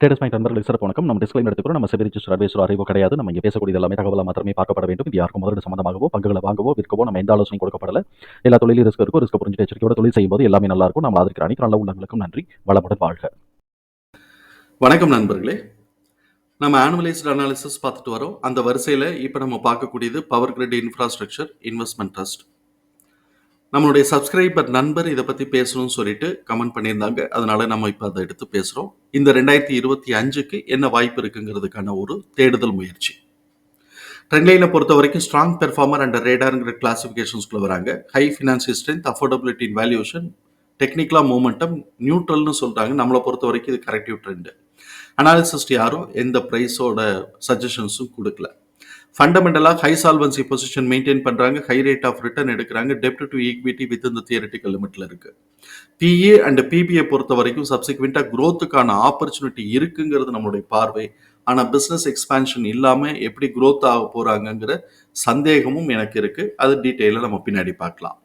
Traders point நண்பர்களுக்கு சிறப்பு வணக்கம். நம்ம டிஸ்கிளைம் எடுத்துக்கிறோம் நம்ம செபி ரிஜிஸ்டர் அட்வைசர் அறிவோ கிடையாது. நம்ம இங்கே பேசக்கூடிய எல்லாமே தகவலாக மாத்திரமே பார்க்கப்பட வேண்டும். இது யாருக்கும் முதலீடு சம்பந்தமாகவோ பங்குகளை வாங்கவோ விற்கவோ நம்ம எந்த ஆலோசனை கொடுக்கப்படல. எல்லா தொழிலும் ரிஸ்க் இருக்கும் ரிஸ்க் புரிஞ்சு எச்சரிக்கையோட தொழில் செய்யும்போது எல்லாமே நல்லா இருக்கும். நம்ம ஆதரிக்கிற அனைத்து நல்ல உள்ளங்களுக்கும் நன்றி. வளமுடன் வாழ்க. வணக்கம் நண்பர்களே. நம்ம ஆனுவலைஸ்டு அனாலிசிஸ் பார்த்துட்டு வரோம். அந்த வரிசையில் இப்போ நம்ம பார்க்கக்கூடியது power grid infrastructure investment trust நம்மளுடைய சப்ஸ்கிரைபர் நண்பர் இதை பற்றி பேசணும்னு சொல்லிட்டு கமெண்ட் பண்ணியிருந்தாங்க. அதனால நம்ம இப்போ அதை எடுத்து பேசுகிறோம் இந்த ரெண்டாயிரத்தி இருபத்தி அஞ்சுக்கு என்ன வாய்ப்பு இருக்குங்கிறதுக்கான ஒரு தேடுதல் முயற்சி. ட்ரெண்ட்லைனை பொறுத்த வரைக்கும் ஸ்ட்ராங் பெர்ஃபார்மர் அண்ட் ரேடாருங்கிற கிளாஸிஃபிகேஷன்ஸ்குள்ளே வராங்க. High financial strength affordability in valuation டெக்னிக்கலாக மூமெண்டம் நியூட்ரல்னு சொல்கிறாங்க நம்மளை பொறுத்த வரைக்கும் இது கரெக்டிவ் ட்ரெண்டு அனாலிசிஸ்ட் யாரும் எந்த ப்ரைஸோட சஜஷன்ஸும் கொடுக்கல. ஃபண்டமெண்டலாக ஹை சால்வன்சி பொசிஷன் மெயின்டைன் பண்ணுறாங்க ஹை ரேட் ஆஃப் ரிட்டர்ன் எடுக்கிறாங்க. டெப்ட் டு ஈக்விட்டி வித் இந்த தியரட்டிக்கல் லிமிட்டில் இருக்குது பிஏ அண்ட் பிபிஏ பொறுத்த வரைக்கும் சப்சிக்வெண்ட்டாக க்ரோத்துக்கான ஆப்பர்ச்சுனிட்டி இருக்குங்கிறது நம்மளுடைய பார்வை. ஆனால் பிஸ்னஸ் எக்ஸ்பான்ஷன் இல்லாமல் எப்படி க்ரோத் ஆக போகிறாங்கங்கிற சந்தேகமும் எனக்கு இருக்குது அது டீட்டெயிலாக நம்ம பின்னாடி பார்க்கலாம்.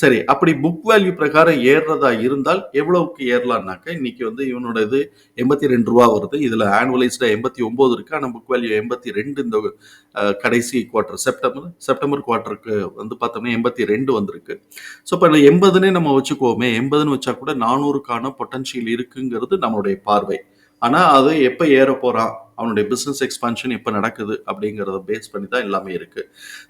சரி அப்படி புக் வேல்யூ பிரகாரம் ஏறுறதா இருந்தால் எவ்வளவுக்கு ஏறலாம்னாக்க இன்னைக்கு வந்து இவனோட இது எண்பத்தி ரெண்டு ரூபா வருது. இதில் ஆனுவலைஸ்டாக எண்பத்தி ஒம்பது இருக்குது ஆனால் புக் வேல்யூ எண்பத்தி ரெண்டு இந்த கடைசி குவார்ட்டர் செப்டம்பர் செப்டம்பர் குவார்ட்டருக்கு வந்து பார்த்தோம்னா எண்பத்தி ரெண்டு வந்திருக்கு. ஸோ இப்போ எண்பதுன்னே நம்ம வச்சுக்குவோமே. எண்பதுன்னு வச்சா கூட நானூறுக்கான பொட்டன்ஷியல் இருக்குங்கிறது நம்மளுடைய பார்வை. ஆனால் அது எப்போ ஏற போகிறான் அவனுடைய பிஸ்னஸ் எக்ஸ்பான்ஷன் எப்போ நடக்குது அப்படிங்கிறத பேஸ் பண்ணி தான் எல்லாமே இருக்குது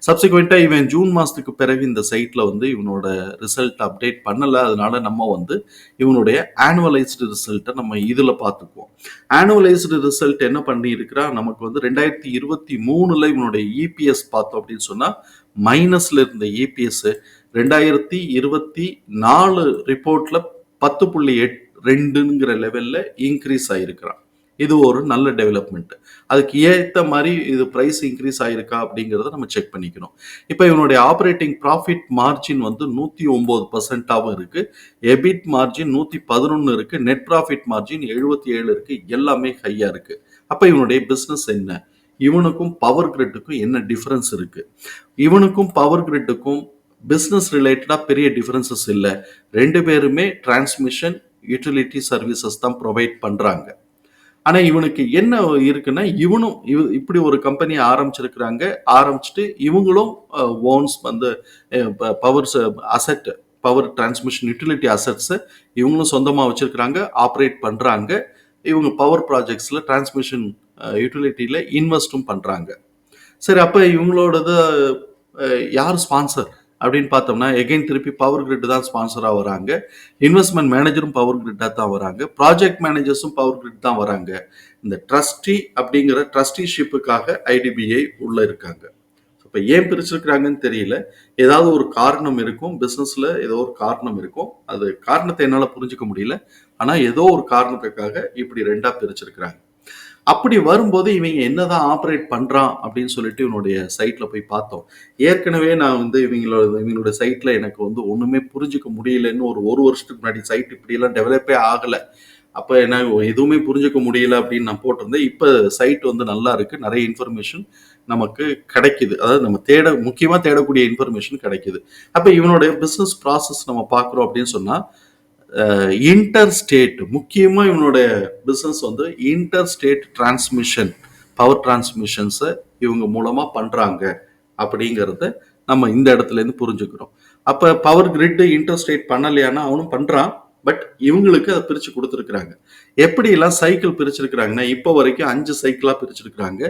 சப்சிக்வெண்ட்டாக இவன் ஜூன் மாதத்துக்கு பிறகு இந்த சைட்டில் வந்து இவனோட ரிசல்ட் அப்டேட் பண்ணலை. அதனால நம்ம வந்து இவனுடைய ஆனுவலைஸ்டு ரிசல்ட்டை நம்ம இதில் பார்த்துக்குவோம். ஆனுவலைஸ்டு ரிசல்ட் என்ன பண்ணி நமக்கு வந்து ரெண்டாயிரத்தி இருபத்தி மூணுல இவனுடைய இபிஎஸ் பார்த்தோம் அப்படின்னு சொன்னால் மைனஸில் இருந்த இபிஎஸ் ரெண்டாயிரத்தி இருபத்தி நாலு ரிப்போர்ட்டில் பத்து புள்ளி எட் ரெண்டுங்கிற லெவலில் இன்க்ரீஸ் ஆகிருக்கிறான் இது ஒரு நல்ல டெவலப்மெண்ட் அதுக்கு ஏற்ற மாதிரி இது ப்ரைஸ் இன்க்ரீஸ் ஆயிருக்கா அப்படிங்கிறத நம்ம செக் பண்ணிக்கணும். இப்போ இவனுடைய ஆப்ரேட்டிங் ப்ராஃபிட் மார்ஜின் வந்து நூற்றி ஒம்பது பர்சன்டாகவும் இருக்கு. எபிட் மார்ஜின் நூற்றி பதினொன்று இருக்கு. நெட் ப்ராஃபிட் மார்ஜின் எழுபத்தி ஏழு இருக்கு. எல்லாமே ஹையாக இருக்கு. அப்போ இவனுடைய பிஸ்னஸ் என்ன? இவனுக்கும் பவர் கிரிட்டுக்கும் என்ன டிஃபரன்ஸ் இருக்கு? இவனுக்கும் பவர் கிரிட்டுக்கும் பிஸ்னஸ் ரிலேட்டடாக பெரிய டிஃபரன்சஸ் இல்லை. ரெண்டு பேருமே டிரான்ஸ்மிஷன் யூட்டிலிட்டி சர்வீசஸ் தான் ப்ரொவைட் பண்ணுறாங்க ஆனால் இவனுக்கு என்ன இருக்குன்னா இவனும் இவ இப்படி ஒரு கம்பெனியை ஆரம்பிச்சிருக்கிறாங்க. ஆரம்பிச்சுட்டு இவங்களும் ஓன்ஸ் வந்து power asset power transmission utility அசெட்ஸை இவங்களும் சொந்தமாக வச்சுருக்கிறாங்க ஆப்ரேட் பண்ணுறாங்க இவங்க பவர் ப்ராஜெக்ட்ஸில் டிரான்ஸ்மிஷன் யூட்டிலிட்டியில் இன்வெஸ்ட்டும் பண்ணுறாங்க சரி அப்போ இவங்களோடது யார் ஸ்பான்சர் அப்படின்னு பார்த்தோம்னா எகைன் திருப்பி பவர் கிரிட் தான் ஸ்பான்சராக வராங்க. இன்வெஸ்ட்மெண்ட் மேனேஜரும் பவர் கிரிட்டாக தான் வராங்க. ப்ராஜெக்ட் மேனேஜர்ஸும் பவர் கிரிட் தான் வராங்க. இந்த ட்ரஸ்டி அப்படிங்கிற ட்ரஸ்டிஷிப்புக்காக ஐடிபிஐ உள்ளே இருக்காங்க. இப்போ ஏன் பிரிச்சிருக்கிறாங்கன்னு தெரியல. ஏதாவது ஒரு காரணம் இருக்கும். பிஸ்னஸில் ஏதோ ஒரு காரணம் இருக்கும். அது காரணத்தை என்னால் புரிஞ்சுக்க முடியல. ஆனால் ஏதோ ஒரு காரணத்துக்காக இப்படி ரெண்டாக பிரிச்சிருக்கிறாங்க. அப்படி வரும்போது இவங்க என்னதான் ஆப்ரேட் பண்றான் அப்படின்னு சொல்லிட்டு இவனுடைய சைட்ல போய் பார்த்தோம். ஏற்கனவே நான் வந்து இவங்களோட இவங்களோட சைட்ல எனக்கு வந்து ஒண்ணுமே புரிஞ்சுக்க முடியலன்னு ஒரு ஒரு வருஷத்துக்கு முன்னாடி சைட் இப்படியெல்லாம் டெவலப்பே ஆகல. அப்போ என்ன எதுவுமே புரிஞ்சுக்க முடியல அப்படின்னு நான் போட்டிருந்தேன். இப்போ சைட் வந்து நல்லா இருக்கு. நிறைய இன்ஃபர்மேஷன் நமக்கு கிடைக்குது. அதாவது நம்ம தேட முக்கியமாக தேடக்கூடிய இன்ஃபர்மேஷன் கிடைக்குது. அப்போ இவனுடைய பிஸ்னஸ் ப்ராசஸ் நம்ம பார்க்குறோம் அப்படின்னு சொன்னால் இன்டர் ஸ்டேட் முக்கியமாக இவனுடைய பிஸ்னஸ் வந்து இன்டர் ஸ்டேட் டிரான்ஸ்மிஷன் பவர் டிரான்ஸ்மிஷன்ஸை இவங்க மூலமாக பண்ணுறாங்க அப்படிங்கிறத நம்ம இந்த இடத்துல இருந்து புரிஞ்சுக்கிறோம். அப்போ பவர் கிரிட்டு இன்டர் ஸ்டேட் பண்ணலையானா அவனும் பண்ணுறான் பட் இவங்களுக்கு அதை பிரித்து கொடுத்துருக்குறாங்க. எப்படியெல்லாம் சைக்கிள் பிரிச்சிருக்கிறாங்கன்னா இப்போ வரைக்கும் அஞ்சு சைக்கிளாக பிரிச்சிருக்கிறாங்க.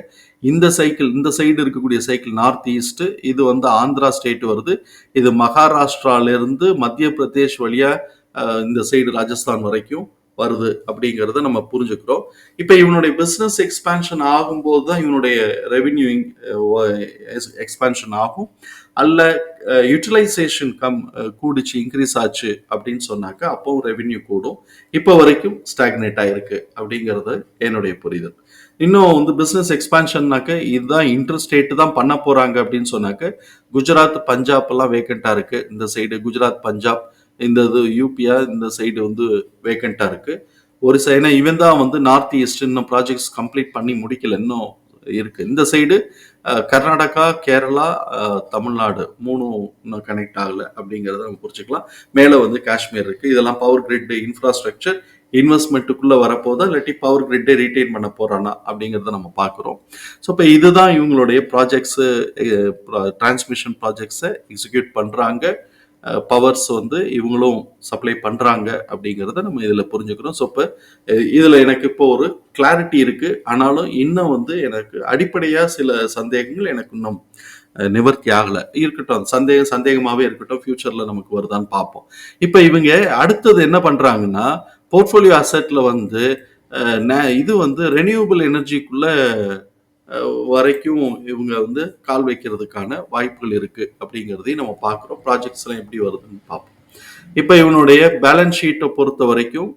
இந்த சைக்கிள் இந்த சைடு இருக்கக்கூடிய சைக்கிள் நார்த் ஈஸ்ட்டு இது வந்து ஆந்திரா ஸ்டேட் வருது. இது மகாராஷ்டிராலேருந்து மத்திய பிரதேஷ் வழியாக இந்த சைடு ராஜஸ்தான் வரைக்கும் வருது அப்படிங்கிறத நம்ம புரிஞ்சுக்கிறோம். இப்போ இவனுடைய பிஸ்னஸ் எக்ஸ்பேன்ஷன் ஆகும்போது தான் இவனுடைய ரெவின்யூ எக்ஸ்பான்ஷன் ஆகும். அல்ல யூட்டிலைசேஷன் கம் கூடிச்சு இன்க்ரீஸ் ஆச்சு அப்படின்னு சொன்னாக்கா அப்போவும் ரெவின்யூ கூடும். இப்போ வரைக்கும் ஸ்டாக்னேட் ஆயிருக்கு அப்படிங்கிறது என்னுடைய புரிதல். இன்னும் வந்து பிஸ்னஸ் எக்ஸ்பான்ஷன்னாக்க இதுதான் இன்டர்ஸ்டேட் தான் பண்ண போறாங்க அப்படின்னு சொன்னாக்க குஜராத் பஞ்சாப் எல்லாம் வேக்கண்டா இருக்கு. இந்த சைடு குஜராத் பஞ்சாப் இந்த இது யூபியா இந்த சைடு வந்து வேக்கண்டா இருக்கு. ஒரு சைடு இவன் தான் வந்து நார்த் ஈஸ்ட் இன்னும் ப்ராஜெக்ட்ஸ் கம்ப்ளீட் பண்ணி முடிக்கல இன்னும் இருக்கு. இந்த சைடு கர்நாடகா கேரளா தமிழ்நாடு மூணும் இன்னும் கனெக்ட் ஆகல அப்படிங்கிறத நம்ம புரிஞ்சுக்கலாம். மேலே வந்து காஷ்மீர் இருக்கு. இதெல்லாம் பவர் கிரிட் இன்ஃப்ராஸ்ட்ரக்சர் இன்வெஸ்ட்மெண்ட்டுக்குள்ளே வரப்போதா இல்லாட்டி பவர் கிரிட்டை ரீட்டைன் பண்ண போகிறானா அப்படிங்கிறத நம்ம பார்க்குறோம் ஸோ இப்போ இதுதான் இவங்களுடைய ப்ராஜெக்ட்ஸு டிரான்ஸ்மிஷன் ப்ராஜெக்ட்ஸை எக்ஸிக்யூட் பண்ணுறாங்க பவர்ஸ் வந்து இவங்களும் சப்ளை பண்ணுறாங்க அப்படிங்கிறத நம்ம இதில் புரிஞ்சுக்கிறோம். ஸோ இப்போ இதில் எனக்கு இப்போ ஒரு கிளாரிட்டி இருக்குது ஆனாலும் இன்னும் வந்து எனக்கு அடிப்படையாக சில சந்தேகங்கள் எனக்கு இன்னும் நிவர்த்தி ஆகலை. இருக்கட்டும் சந்தேகம் சந்தேகமாகவே இருக்கட்டும் ஃப்யூச்சரில் நமக்கு வருதான்னு பார்ப்போம். இப்போ இவங்க அடுத்தது என்ன பண்ணுறாங்கன்னா போர்ட்ஃபோலியோ அசெட்டில் வந்து இது வந்து ரெனியூபிள் எனர்ஜிக்குள்ளே வரைக்கும் இவங்க வந்து கால் வைக்கிறதுக்கான வாய்ப்புகள் இருக்கு அப்படிங்கிறதையும் நம்ம பார்க்குறோம். ப்ராஜெக்ட்ஸ் எல்லாம் எப்படி வருதுன்னு பார்ப்போம். இப்போ இவனுடைய பேலன்ஸ் ஷீட்டை பொறுத்த வரைக்கும்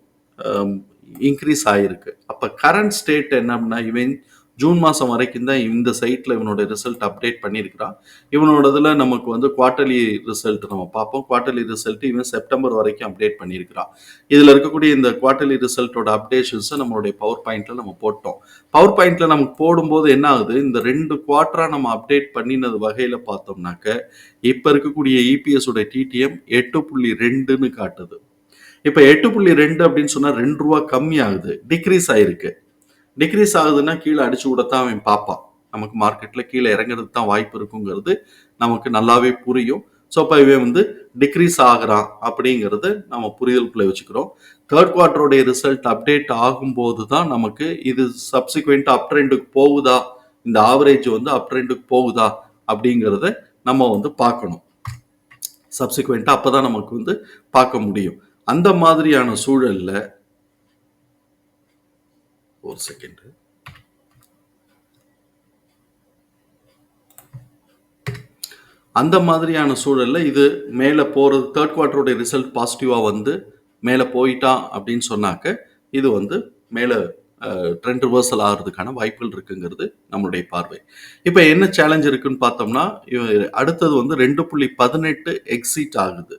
இன்க்ரீஸ் ஆகிருக்கு அப்போ கரண்ட் ஸ்டேட் என்னன்னா இவன் ஜூன் மாதம் வரைக்கும் தான் இந்த சைட்டில் இவனோட ரிசல்ட் அப்டேட் பண்ணியிருக்கிறான். இவனோடதுல நமக்கு வந்து குவார்ட்டர்லி ரிசல்ட் நம்ம பார்ப்போம். குவார்ட்டர்லி ரிசல்ட் இவன் செப்டம்பர் வரைக்கும் அப்டேட் பண்ணியிருக்கிறான். இதில் இருக்கக்கூடிய இந்த குவார்ட்டர்லி ரிசல்ட்டோட அப்டேஷன்ஸை நம்மளுடைய பவர் பாயிண்ட்ல நம்ம போட்டோம். பவர் பாயிண்ட்ல நமக்கு போடும்போது என்ன ஆகுது? இந்த ரெண்டு குவார்ட்டரா நம்ம அப்டேட் பண்ணினது வகையில் பார்த்தோம்னாக்க இப்போ இருக்கக்கூடிய இபிஎஸ் உடைய டிடிஎம் எட்டு புள்ளி ரெண்டுன்னு காட்டுது. இப்போ எட்டு புள்ளி ரெண்டு அப்படின்னு சொன்னால் ரெண்டு ரூபா கம்மி ஆகுது டிக்ரீஸ் ஆயிருக்கு. டிக்ரீஸ் ஆகுதுன்னா கீழே அடிச்சு விடத்தான் அவன் பார்ப்பான். நமக்கு மார்க்கெட்டில் கீழே இறங்குறது தான் வாய்ப்பு இருக்குங்கிறது நமக்கு நல்லாவே புரியும். ஸோ அப்போ இவன் வந்து டிக்ரீஸ் ஆகிறான் அப்படிங்கிறது நம்ம புரிதலுக்குள்ள வச்சுக்கிறோம். தேர்ட் குவார்டருடைய ரிசல்ட் அப்டேட் ஆகும்போது தான் நமக்கு இது சப்சிக்வெண்ட் அப் ட்ரெண்டுக்கு போகுதா? இந்த ஆவரேஜ் வந்து அப் ட்ரெண்டுக்கு போகுதா? அப்படிங்கிறத நம்ம வந்து பார்க்கணும். சப்சிக்வெண்ட்டாக அப்போ தான் நமக்கு வந்து பார்க்க முடியும். அந்த மாதிரியான சூழலில் ஒரு செகண்டு அந்த மாதிரியான சூழல்ல இது மேலே போகிறது தேர்ட் குவார்ட்டருடைய ரிசல்ட் பாசிட்டிவாக வந்து மேலே போயிட்டான் அப்படின்னு சொன்னாக்க இது வந்து மேலே ட்ரெண்ட் ரிவர்சல் ஆகிறதுக்கான வாய்ப்புகள் இருக்குங்கிறது நம்மளுடைய பார்வை. இப்போ என்ன சேலஞ்ச் இருக்குன்னு பார்த்தோம்னா இவ- அடுத்தது வந்து ரெண்டு புள்ளி பதினெட்டு எக்ஸிட் ஆகுது.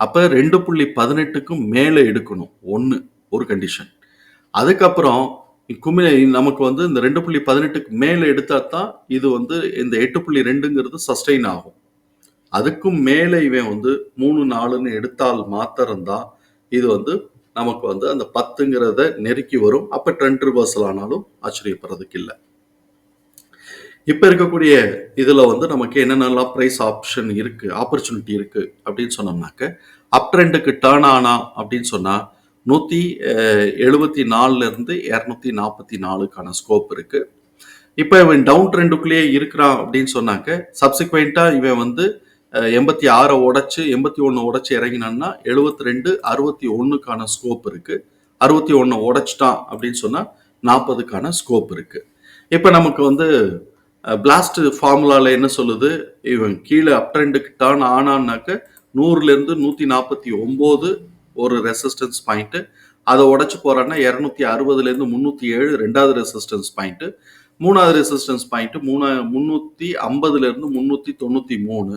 அப்போ ரெண்டு புள்ளி பதினெட்டுக்கும் மேலே எடுக்கணும் ஒன்று ஒரு கண்டிஷன் அதுக்கப்புறம் குமிழை நமக்கு வந்து இந்த ரெண்டு புள்ளி பதினெட்டுக்கு மேலே எடுத்தா தான் இது வந்து இந்த எட்டு புள்ளி ரெண்டுங்கிறது சஸ்டெயின் ஆகும். அதுக்கும் மேலே இவன் வந்து மூணு நாலுன்னு எடுத்தால் மாத்திரம்தான் இது வந்து நமக்கு வந்து அந்த பத்துங்கிறத நெருக்கி வரும். அப்போ ட்ரெண்ட் ரிவர்சல் ஆனாலும் ஆச்சரியப்படுறதுக்கு இல்லை. இப்போ இருக்கக்கூடிய இதில் வந்து நமக்கு என்னென்னலாம் ப்ரைஸ் ஆப்ஷன் இருக்குது ஆப்பர்ச்சுனிட்டி இருக்குது அப்படின்னு சொன்னோம்னாக்க அப் ட்ரெண்டுக்கு டேர்ன் ஆனா அப்படின்னு சொன்னால் நூற்றி எழுபத்தி நாலுலேருந்து இரநூத்தி நாற்பத்தி நாலுக்கான ஸ்கோப் இருக்குது இப்போ இவன் டவுன் ட்ரெண்டுக்குள்ளேயே இருக்கிறான் அப்படின்னு சொன்னாக்க சப்சிக்வெண்ட்டாக இவன் வந்து எண்பத்தி ஆறை உடச்சி எண்பத்தி ஒன்று உடச்சி இறங்கினான்னா எழுபத்தி ரெண்டு அறுபத்தி ஒன்றுக்கான ஸ்கோப் இருக்குது அறுபத்தி ஒன்று உடச்சிட்டான் அப்படின்னு சொன்னால் நாற்பதுக்கான ஸ்கோப் இருக்குது இப்போ நமக்கு வந்து பிளாஸ்ட் ஃபார்முலாவில் என்ன சொல்லுது? இவன் கீழே அப் ட்ரெண்டுக்கு டேர்ன் ஆனான்னாக்க நூறுலேருந்து நூற்றி நாற்பத்தி ஒம்பது ஒரு ரெசிஸ்டன்ஸ் பாயிண்ட்டு அதை உடச்சி போகிறேன்னா இரநூத்தி அறுபதுலேருந்து முந்நூற்றி ஏழு ரெண்டாவது ரெசிஸ்டன்ஸ் பாயிண்ட்டு மூணாவது ரெசிஸ்டன்ஸ் பாயிண்ட்டு மூணு முந்நூற்றி ஐம்பதுலேருந்து முந்நூற்றி தொண்ணூற்றி மூணு.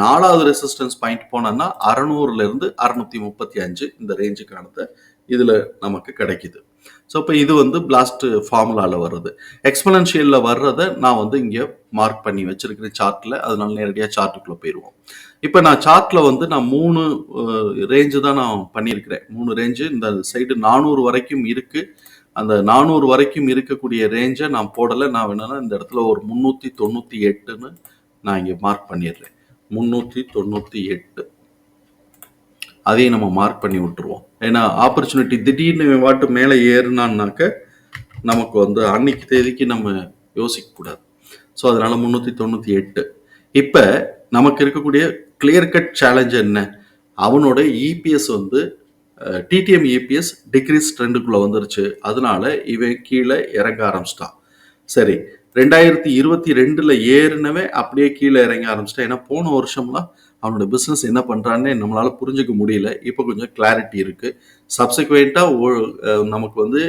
நாலாவது ரெசிஸ்டன்ஸ் பாயிண்ட் போனோன்னா அறநூறுலேருந்து அறுநூத்தி முப்பத்தி அஞ்சு இந்த ரேஞ்சுக்கானது இதில் நமக்கு கிடைக்குது. ஸோ இப்போ இது வந்து பிளாஸ்ட் ஃபார்முலாவில் வருது. எக்ஸ்பனன்ஷியலில் வர்றதை நான் வந்து இங்கே மார்க் பண்ணி வச்சிருக்கிறேன் சார்ட்டில் அதனால நேரடியாக சார்ட்டுக்குள்ளே போயிடுவோம் இப்போ நான் சார்ட்டில் வந்து நான் மூணு ரேஞ்சு தான் நான் பண்ணியிருக்கிறேன். மூணு ரேஞ்சு இந்த சைடு நானூறு வரைக்கும் இருக்குது அந்த நானூறு வரைக்கும் இருக்கக்கூடிய ரேஞ்சை நான் போடலை. நான் வேணும்னா இந்த இடத்துல ஒரு முந்நூற்றி தொண்ணூற்றி எட்டுன்னு நான் இங்கே மார்க் பண்ணிடுறேன். முந்நூற்றி தொண்ணூற்றி எட்டு. அதையும் நம்ம மார்க் பண்ணி விட்டுருவோம். ஏன்னா ஆப்பர்ச்சுனிட்டி திடீர்னு வாட்டு மேலே ஏறுனான்னாக்க நமக்கு வந்து அன்னைக்கு தேதிக்கு நம்ம யோசிக்கக்கூடாது ஸோ அதனால் முந்நூற்றி தொண்ணூற்றி எட்டு. இப்போ நமக்கு இருக்கக்கூடிய கிளியர் கட் சேலஞ்ச் என்ன? அவனோட இபிஎஸ் வந்து டிடிஎம் இபிஎஸ் டிக்ரீஸ் ட்ரெண்டுக்குள்ளே வந்துருச்சு. அதனால இவன் கீழே இறங்க ஆரம்பிச்சிட்டான். சரி ரெண்டாயிரத்தி இருபத்தி ரெண்டில் ஏறினவே அப்படியே கீழே இறங்க ஆரம்பிச்சிட்டான். ஏன்னா போன வருஷம்லாம் அவனோட பிஸ்னஸ் என்ன பண்ணுறான்னு நம்மளால் புரிஞ்சுக்க முடியல. இப்போ கொஞ்சம் கிளாரிட்டி இருக்குது சப்சிக்வெண்ட்டாக நமக்கு வந்து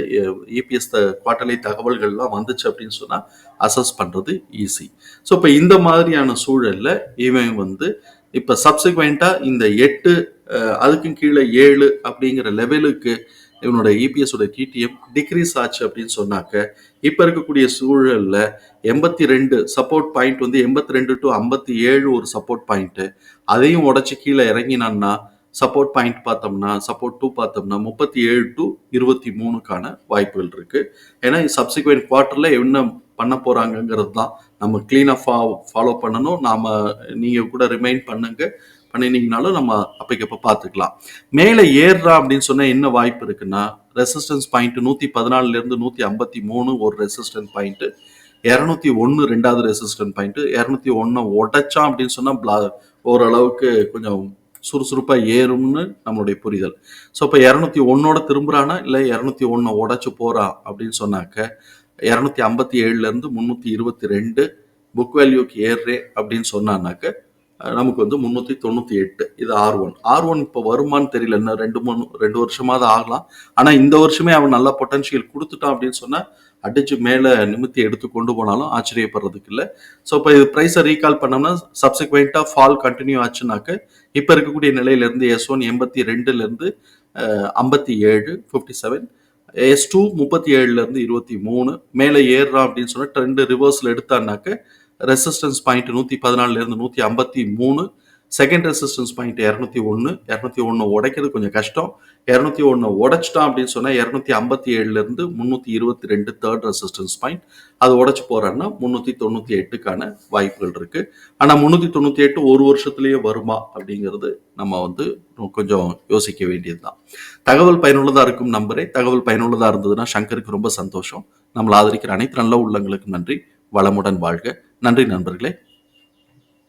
இபிஎஸ் குவார்டர்லி தகவல்கள்லாம் வந்துச்சு அப்படின்னு சொன்னால் அசஸ் பண்ணுறது ஈஸி ஸோ இப்போ இந்த மாதிரியான சூழலில் இவன் வந்து இப்போ சப்சிக்வெண்ட்டாக இந்த எட்டு அதுக்கும் கீழே ஏழு அப்படிங்கிற லெவலுக்கு இவனோட இபிஎஸோட டிடிஎம் டிக்ரீஸ் ஆச்சு அப்படின்னு சொன்னாக்க இப்போ இருக்கக்கூடிய சூழலில் எண்பத்தி ரெண்டு சப்போர்ட் பாயிண்ட் வந்து எண்பத்தி ரெண்டு டு ஐம்பத்தி ஏழு ஒரு சப்போர்ட் பாயிண்ட்டு அதையும் உடச்சி கீழே இறங்கினான்னா சப்போர்ட் பாயிண்ட் பார்த்தோம்னா சப்போர்ட் டூ பார்த்தோம்னா முப்பத்தி ஏழு டு இருபத்தி மூணுக்கான வாய்ப்புகள் இருக்குது ஏன்னா சப்சிக்வெண்ட் குவார்டரில் என்ன பண்ண போகிறாங்கங்கிறது தான் நம்ம கிளீனாக ஃபா ஃபாலோ பண்ணணும். நாம நீங்கள் கூட ரிமைண்ட் பண்ணுங்க. பண்ணினீங்கனாலும் நம்ம அப்பைக்கப்போ பார்த்துக்கலாம். மேலே ஏறுறா அப்படின்னு சொன்னால் என்ன வாய்ப்பு இருக்குன்னா ரெசிஸ்டன்ஸ் பாயிண்ட் நூற்றி பதினாலுலேருந்து நூற்றி ஐம்பத்தி மூணு ஒரு ரெசிஸ்டன்ட் பாயிண்ட்டு இரநூத்தி ஒன்று ரெண்டாவது ரெசிஸ்டன்ட் பாயிண்ட்டு இரநூத்தி ஒன்றை உடைச்சான் அப்படின்னு சொன்னால் பிளா ஓரளவுக்கு கொஞ்சம் சுறுசுறுப்பாக ஏறும்னு நம்மளுடைய புரிதல். ஸோ இப்போ இரநூத்தி ஒன்னோட திரும்புகிறானா இல்லை இரநூத்தி ஒன்றை உடச்சி போகிறா அப்படின்னு சொன்னாக்க இரநூத்தி ஐம்பத்தி ஏழுல இருந்து முந்நூற்றி இருபத்தி ரெண்டு புக் வேல்யூக்கு ஏறுறே அப்படின்னு சொன்னான்னாக்க நமக்கு வந்து முந்நூற்றி தொண்ணூற்றி எட்டு. இது ஆர் ஒன் ஆர் ஒன் இப்போ வருமான்னு தெரியல. இன்னும் ரெண்டு மூணு ரெண்டு வருஷமாவது ஆகலாம். ஆனால் இந்த வருஷமே அவன் நல்ல பொட்டன்ஷியல் கொடுத்துட்டான் அப்படின்னு சொன்னால் அடிச்சு மேலே நிமித்தி எடுத்து கொண்டு போனாலும் ஆச்சரியப்படுறதுக்கு இல்லை. ஸோ இப்போ இது ப்ரைஸை ரீகால் பண்ணோம்னா சப்சிக்வெண்ட்டாக ஃபால் கண்டினியூ ஆச்சுனாக்க இப்போ இருக்கக்கூடிய நிலையிலேருந்து எஸ் ஒன் எண்பத்தி ரெண்டுலேருந்து ஐம்பத்தி ஏழு ஃபிஃப்டி செவன் எஸ் டூ முப்பத்தி ஏழுலேருந்து இருபத்தி மூணு மேலே ஏறுறான் அப்படின்னு சொன்னால் ட்ரெண்டு ரிவர்ஸில் எடுத்தான்னாக்க ரெசிஸ்டன்ஸ் பாயிண்ட் நூற்றி பதினாலுலேருந்து நூற்றி ஐம்பத்தி மூணு செகண்ட் ரெசிஸ்டன்ஸ் பாயிண்ட் இரநூத்தி ஒன்று இரநூத்தி ஒன்று உடைக்கிறது கொஞ்சம் கஷ்டம். இரநூத்தி ஒன்று உடைச்சிட்டான் அப்படின்னு சொன்னால் இரநூத்தி ஐம்பத்தி ஏழுலேருந்து முந்நூற்றி இருபத்தி ரெண்டு தேர்ட் ரெசிஸ்டன்ஸ் பாயிண்ட் அது உடச்சி போறான்னா முந்நூற்றி தொண்ணூற்றி எட்டுக்கான வாய்ப்புகள் இருக்குது ஆனால் முந்நூற்றி தொண்ணூற்றி எட்டு ஒரு வருஷத்துலேயே வருமா அப்படிங்கிறது நம்ம வந்து கொஞ்சம் யோசிக்க வேண்டியது தான் தகவல் பயனுள்ளதாக இருக்கும் நம்பரே. தகவல் பயனுள்ளதாக இருந்ததுன்னா சங்கருக்கு ரொம்ப சந்தோஷம். நம்மளை ஆதரிக்கிற அனைத்து நல்ல உள்ளங்களுக்கும் நன்றி. வளமுடன் வாழ்க. நன்றி நண்பர்களே.